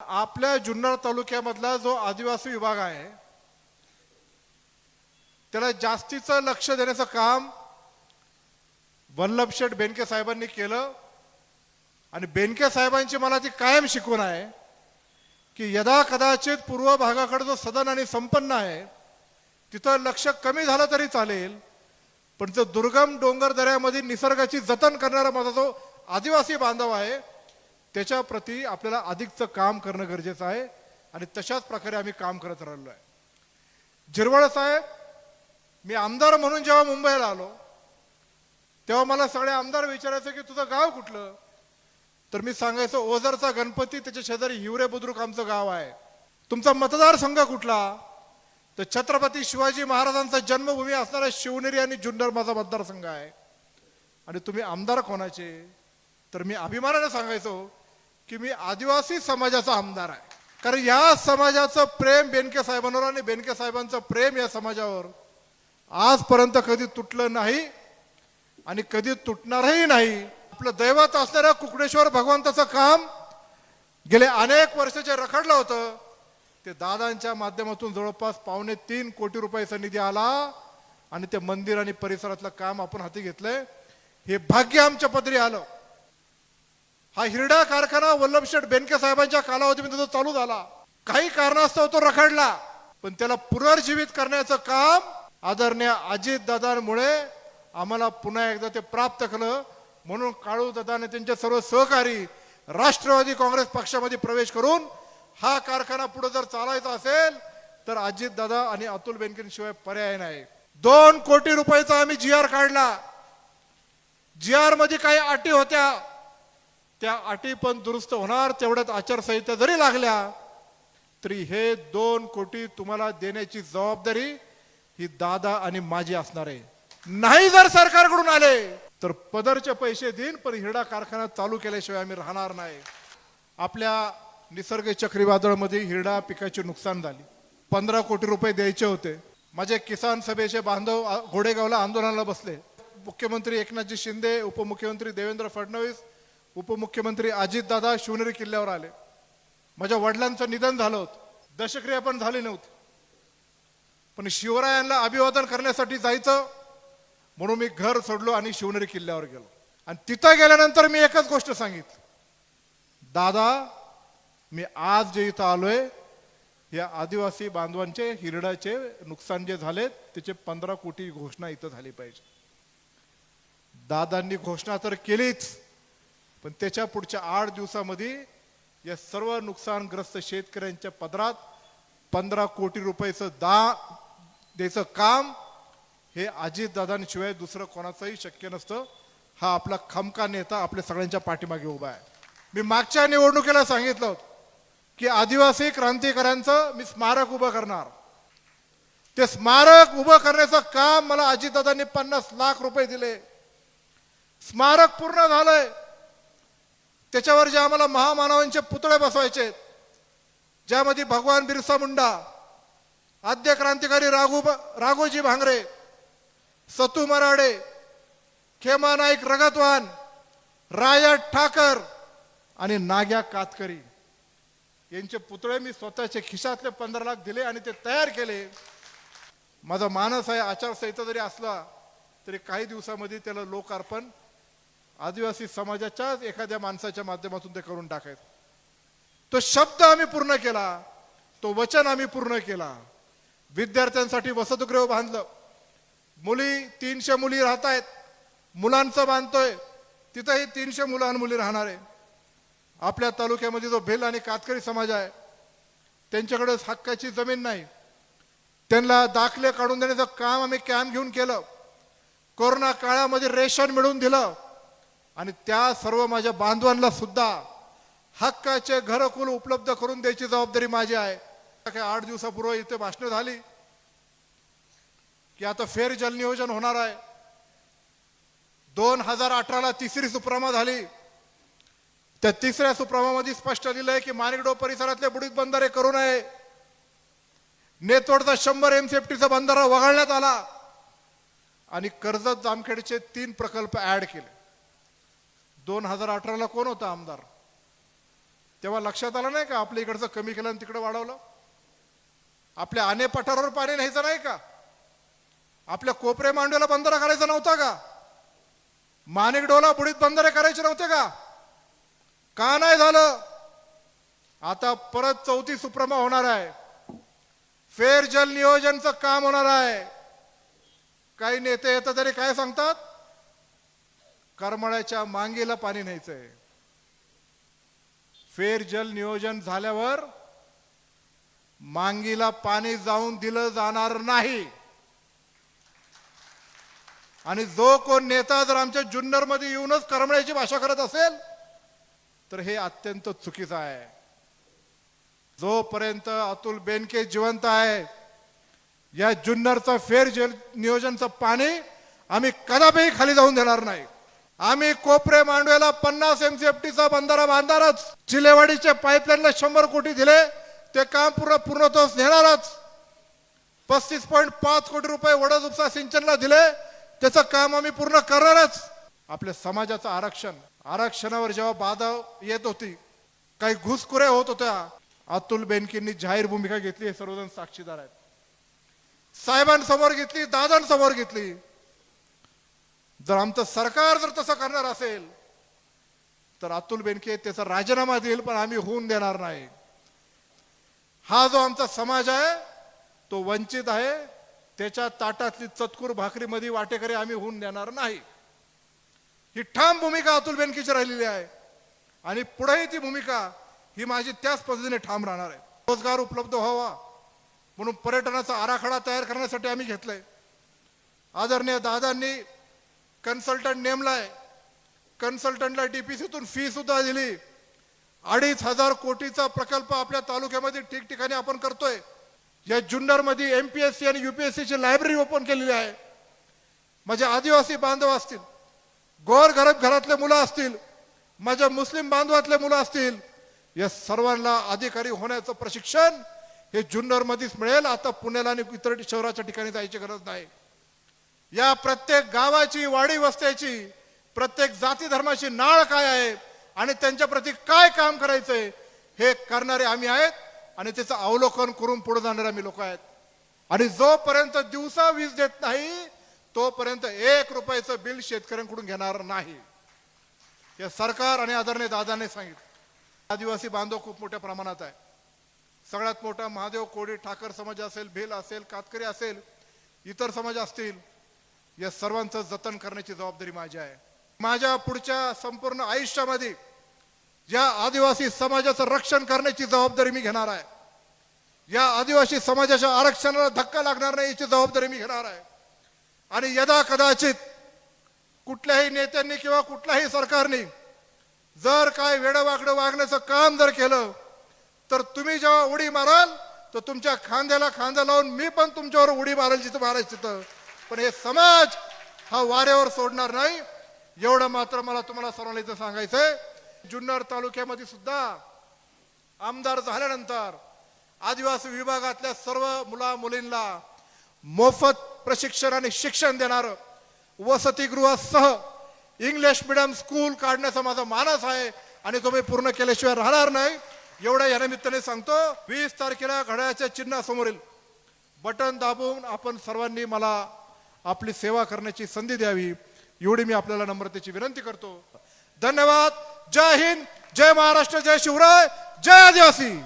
आपल्या जुन्नर तालुक्यामधला जो आदिवासी विभाग आहे त्याला जास्तीचं लक्ष देण्याचं काम वल्लभ शेठ बेनके साहेबांनी केलं. आणि बेनके साहेबांची मला ती कायम शिकवण आहे की यदा कदाचित पूर्व भागाकडे जो सदन आणि संपन्न आहे तिथं लक्ष कमी झालं तरी चालेल पण जो दुर्गम डोंगर दऱ्यामध्ये निसर्गाची जतन करणारा माझा जो आदिवासी बांधव आहे त्याच्याप्रती आपल्याला अधिकचं काम करणं गरजेचं आहे आणि तशाच प्रकारे आम्ही काम करत राहिलो आहे. झिरवळ साहेब मी आमदार म्हणून जेव्हा मुंबईला आलो तेव्हा मला सगळे आमदार विचारायचं की तुझं गाव कुठलं? तर मी सांगायचो ओझरचा गणपती त्याच्या शेजारी हिवरे बुद्रुक आमचं गाव आहे. तुमचा मतदारसंघ कुठला? तर छत्रपती शिवाजी महाराजांचा जन्मभूमी असणारा शिवनेरी आणि जुन्नर माझा मतदारसंघ आहे. आणि तुम्ही आमदार कोणाचे? तर मी अभिमानाने सांगायचो की मी आदिवासी समाजाचा आमदार आहे. कारण या समाजाचं प्रेम बेनके साहेबांवर आणि बेनके साहेबांचं प्रेम या समाजावर आजपर्यंत कधी तुटलं नाही आणि कधी तुटणारही नाही. आपलं दैवत असणाऱ्या कुकडेश्वर भगवंताचं काम गेले अनेक वर्षाचे रखडलं होतं ते दादांच्या माध्यमातून जवळपास पावणे तीन कोटी रुपयाचा निधी आला आणि ते मंदिर आणि परिसरातलं काम आपण हाती घेतलंय. हे भाग्य आमच्या पदरी आलं. हा हिरडा कारखाना वल्लभशेठ बेनके साहेबांच्या कालावधीमध्ये तो चालू झाला काही कारणास्तव तो रखडला पण त्याला पुनर्जीवित करण्याचं काम आदरणीय अजित दादांमुळे आम्हाला पुन्हा एकदा ते प्राप्त केलं म्हणून काळू दादाने त्यांचे सर्व सहकारी राष्ट्रवादी काँग्रेस पक्षामध्ये प्रवेश करून हा कारखाना पुढे जर चालायचा असेल तर अजित दादा आणि अतुल बेनकेशिवाय पर्याय नाही. दोन कोटी रुपयाचा आम्ही जी आर काढला. जी आरमध्ये काही अटी होत्या. त्या अटी पण दुरुस्त होणार तेवढ्यात आचारसंहिता जरी लागल्या तरी हे दोन कोटी तुम्हाला देण्याची जबाबदारी ही दादा आणि माझी असणार आहे. नाही जर सरकारकडून आले तर पदरचे पैसे देईन पण हिरडा कारखाना चालू केल्याशिवाय आम्ही राहणार नाही. आपल्या निसर्ग चक्रीवादळामध्ये हिरडा पिकाची नुकसान झाली. पंधरा कोटी रुपये द्यायचे होते. माझे किसान सभेचे बांधव घोडेगावला आंदोलनाला बसले. मुख्यमंत्री एकनाथजी शिंदे उपमुख्यमंत्री देवेंद्र फडणवीस उपमुख्यमंत्री अजितदादा शिवनेरी किल्ल्यावर आले. माझ्या वडिलांचं निधन झालं होतं. दशक्रिया पण झाली नव्हती. पण शिवरायांना अभिवादन करण्यासाठी जायचं म्हणून मी घर सोडलो आणि शिवनेरी किल्ल्यावर गेलो. आणि तिथं गेल्यानंतर मी एकच गोष्ट सांगितली. दादा मी आज जे इथं आलोय या आदिवासी बांधवांचे हिरडाचे नुकसान जे झाले त्याचे पंधरा कोटी घोषणा इथं झाली पाहिजे. दादांनी घोषणा तर केलीच. पण त्याच्या पुढच्या आठ दिवसामध्ये या सर्व नुकसानग्रस्त शेतकऱ्यांच्या पदरात पंधरा कोटी रुपयाचं दा द्यायचं काम हे अजितदादांशिवाय दुसरं कोणाचंही शक्य नसतं. हा आपला खमका नेता आपल्या सगळ्यांच्या पाठीमागे उभा आहे. मी मागच्या निवडणुकीला सांगितलं होतं की आदिवासी क्रांतिकाऱ्यांचं मी स्मारक उभं करणार. ते स्मारक उभं करण्याचं काम मला अजितदादांनी पन्नास लाख रुपये दिले. स्मारक पूर्ण झालंय. त्याच्यावर जे आम्हाला महामानवांचे पुतळे बसवायचे ज्यामध्ये भगवान बिरसा मुंडा आद्य क्रांतिकारी राघू राघोजी भांगरे सतू मराडे खेमा नाईक रगतवान राया ठाकर आणि नाग्या कातकरी. यांचे पुतळे मी स्वतःच्या खिशातले पंधरा लाख दिले आणि ते तयार केले. माझा मानस आहे आचारसंहिता जरी असला तरी काही दिवसामध्ये त्याला लोकार्पण आदिवासी समाजाच्याच एखाद्या माणसाच्या माध्यमातून ते करून टाकायचं. तो शब्द आम्ही पूर्ण केला तो वचन आम्ही पूर्ण केला. विद्यार्थ्यांसाठी वसतिगृह बांधलं. मुली तीनशे मुली राहत आहेत मुलांचं बांधतोय. तिथंही तीनशे मुलं मुली राहणार आहे. आपल्या तालुक्यामध्ये जो भेल आणि कातकरी समाज आहे त्यांच्याकडे हक्काची जमीन नाही. त्यांना दाखले काढून देण्याचं काम आम्ही कॅम्प घेऊन केलं. कोरोना काळामध्ये रेशन मिळवून दिलं. आणि त्या सर्व माझ्या बांधवांना सुद्धा हक्काचे घरकुल उपलब्ध करून द्यायची जबाबदारी माझी आहे. काही आठ दिवसापूर्वी इथे भाषणं झाली की आता फेर जल नियोजन होणार आहे. दोन हजार अठराला तिसरी सुप्रमा झाली. त्या तिसऱ्या सुप्रमामध्ये स्पष्ट लिहिलं आहे की मानिकडो परिसरातले बुडीत बंधारे करू नये. नेतोडचा शंभर एमसीएफटीचा बंधारा वगळण्यात आला. आणि कर्जत जामखेडचे तीन प्रकल्प ऍड केले. दोन हजार अठराला कोण होता आमदार? तेव्हा लक्षात आलं नाही का? आपल्या इकडचं कमी केलं आणि तिकडं वाढवलं. आपल्या आने पठारावर पाणी न्यायचं नाही का? आपल्या कोपरे मांडव्याला बंधारा करायचा नव्हता का? माणिक डोला बुडीत बंधारे करायचे नव्हते का? का नाही झालं? आता परत चौथी सुप्रमा होणार आहे. फेर जल नियोजनचं काम होणार आहे. काही नेते येतं तरी काय सांगतात? करमळ्याच्या मांगेला पाणी न्यायचंय. फेर जल नियोजन झाल्यावर मांगीला पाणी जाऊन दिलं जाणार नाही. आणि जो कोण नेता जर आमच्या जुन्नरमध्ये येऊनच करमण्याची भाषा करत असेल तर हे अत्यंत चुकीचं आहे. जोपर्यंत अतुल बेनके जिवंत आहे या जुन्नरचं फेर जल नियोजनचं पाणी आम्ही कदापिही खाली जाऊन देणार नाही. आम्ही कोपरे मांडवेला पन्नास एमसीएफटीचा बंधारा बांधणारच. चिलेवाडीचे पाईपलाईनला शंभर कोटी दिले. ते काम पूर्ण पूर्णत्वास नेणारच. पस्तीस पॉईंट पाच कोटी रुपये वडद उपसा सिंचनला दिले. त्याचं काम आम्ही पूर्ण करणारच. आपल्या समाजाचं आरक्षण. आरक्षणावर जेव्हा बाधा येत होती काही घुसखुऱ्या होत होत्या अतुल बेनकींनी जाहीर भूमिका घेतली हे सर्वजण साक्षीदार आहेत. साहेबांसमोर घेतली दादांसमोर घेतली. जर आमचं सरकार जर तसं करणार असेल तर अतुल बेनके त्याचा राजीनामा देईल पण आम्ही होऊन देणार नाही. हा जो आमचा समाज आहे तो वंचित आहे. त्याच्या ताटातली चतकूर भाकरीमध्ये वाटेकरी आम्ही होऊन देणार नाही. ही ठाम भूमिका अतुल बेनकेची राहिलेली आहे. आणि पुढेही ती भूमिका ही माझी त्याच पद्धतीने ठाम राहणार आहे. रोजगार उपलब्ध व्हावा म्हणून पर्यटनाचा आराखडा तयार करण्यासाठी आम्ही घेतलाय. आदरणीय दादांनी कन्सल्टंट नेमलाय. कन्सल्टंटला डीपीसीतून फी सुद्धा दिली. अडीच हजार कोटीचा प्रकल्प आपल्या तालुक्यामध्ये ठिकठिकाणी आपण करतोय. या जुन्नरमध्ये एम पी एस सी आणि युपीएससीची लायब्ररी ओपन केलेली आहे. माझे आदिवासी बांधव असतील गोर गरीब घरातले मुलं असतील माझ्या मुस्लिम बांधवातले मुलं असतील या सर्वांना अधिकारी होण्याचं प्रशिक्षण हे जुन्नरमध्येच मिळेल. आता पुण्याला आणि इतर शहराच्या ठिकाणी जायची गरज नाही. या प्रत्येक गावाची वाडी वस्त्याची प्रत्येक जाती धर्माची नाळ काय आहे आणि त्यांच्या प्रती काय काम करायचंय हे करणारे आम्ही आहेत आणि त्याचं अवलोकन करून पुढे जाणारे आम्ही लोक आहेत. आणि जोपर्यंत दिवसा वीज देत नाही तोपर्यंत एक रुपयाचं बिल शेतकऱ्यांकडून घेणार नाही. हे सरकार आणि आदरणीय दादाने सांगितलं. आदिवासी बांधव खूप मोठ्या प्रमाणात आहे. सगळ्यात मोठा महादेव कोळी ठाकर समाज असेल भेल असेल कातकरी असेल इतर समाज असतील या सर्वांचं जतन करण्याची जबाबदारी माझी आहे. माझ्या पुढच्या संपूर्ण आयुष्यामध्ये या आदिवासी समाजाचं रक्षण करण्याची जबाबदारी मी घेणार आहे. या आदिवासी समाजाच्या आरक्षणाला धक्का लागणार नाही याची जबाबदारी मी घेणार आहे. आणि यदा कदाचित कुठल्याही नेत्यांनी किंवा कुठल्याही सरकारने जर काय वेडवाकडं वागण्याचं काम जर केलं तर तुम्ही जेव्हा उडी माराल तर तुमच्या खांद्याला खांदा लावून मी पण तुमच्यावर उडी मारेल जिथं मारायचं तिथं. पण हे समाज हा वाऱ्यावर सोडणार नाही. एवढं मात्र मला तुम्हाला सर्वांना इथं सांगायचंय. जुन्नर तालुक्यामध्ये सुद्धा आमदार झाल्यानंतर आदिवासी विभागातल्या सर्व मुला मुलींना मोफत प्रशिक्षण आणि शिक्षण देणार वसतिगृहासह इंग्लिश मिडियम स्कूल काढण्याचा माझा मानस आहे आणि तो मी पूर्ण केल्याशिवाय राहणार नाही. एवढं या निमित्ताने सांगतो वीस तारखेला घड्याळ्याच्या चिन्हासमोरील बटन दाबून आपण सर्वांनी मला आपली सेवा करण्याची संधी द्यावी. एवढी मी आपल्याला नम्रतेची विनंती करतो. धन्यवाद. जय हिंद. जय महाराष्ट्र. जय शिवराय. जय आदिवासी.